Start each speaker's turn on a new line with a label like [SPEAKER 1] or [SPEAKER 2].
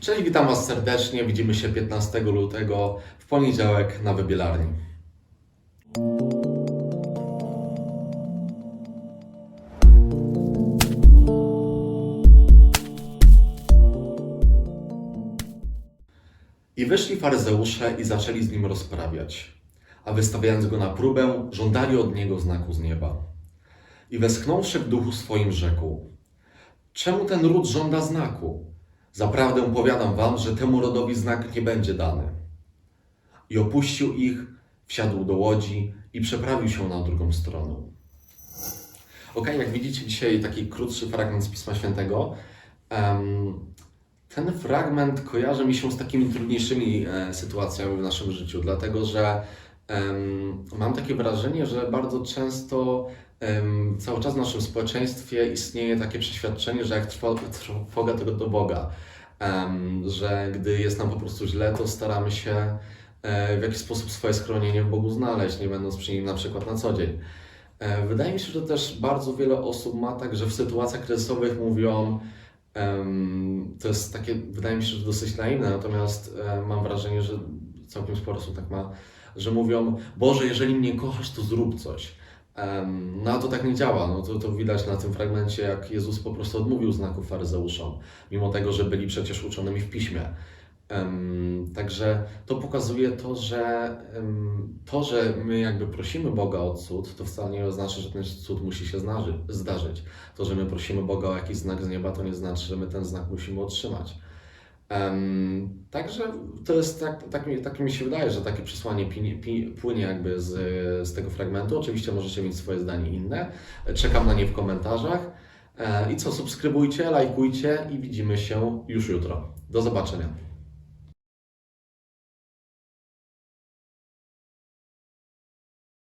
[SPEAKER 1] Cześć, witam Was serdecznie. Widzimy się 15 lutego w poniedziałek na wybielarni. I wyszli faryzeusze i zaczęli z nim rozprawiać, a wystawiając go na próbę, żądali od niego znaku z nieba. I westchnąwszy w duchu swoim rzekł: Czemu ten ród żąda znaku? Zaprawdę powiadam wam, że temu rodowi znak nie będzie dany. I opuścił ich, wsiadł do łodzi i przeprawił się na drugą stronę. Ok, jak widzicie dzisiaj taki krótszy fragment z Pisma Świętego. Ten fragment kojarzy mi się z takimi trudniejszymi e, sytuacjami w naszym życiu, dlatego że mam takie wrażenie, że bardzo często cały czas w naszym społeczeństwie istnieje takie przeświadczenie, że jak trwa, trwoga, to do Boga. Że gdy jest nam po prostu źle, to staramy się e, w jakiś sposób swoje schronienie w Bogu znaleźć, nie będąc przy nim na przykład na co dzień. E, Wydaje mi się, że też bardzo wiele osób ma tak, że w sytuacjach kryzysowych mówią, to jest takie, wydaje mi się, że dosyć naiwne, natomiast e, mam wrażenie, że całkiem sporo osób tak ma, że mówią, Boże, jeżeli mnie kochasz, to zrób coś. No to tak nie działa. No to, to widać na tym fragmencie, jak Jezus po prostu odmówił znaków faryzeuszom, mimo tego, że byli przecież uczonymi w piśmie. Em, Także to pokazuje to, że em, to, że my jakby prosimy Boga o cud, to wcale nie oznacza, że ten cud musi się znaży, zdarzyć. To, że my prosimy Boga o jakiś znak z nieba, to nie znaczy, że my ten znak musimy otrzymać. Em, Także to jest tak, tak, mi, tak mi się wydaje, że takie przesłanie płynie jakby z, z tego fragmentu. Oczywiście możecie mieć swoje zdanie inne. Czekam na nie w komentarzach. E, I co, subskrybujcie, lajkujcie i widzimy się już jutro. Do zobaczenia.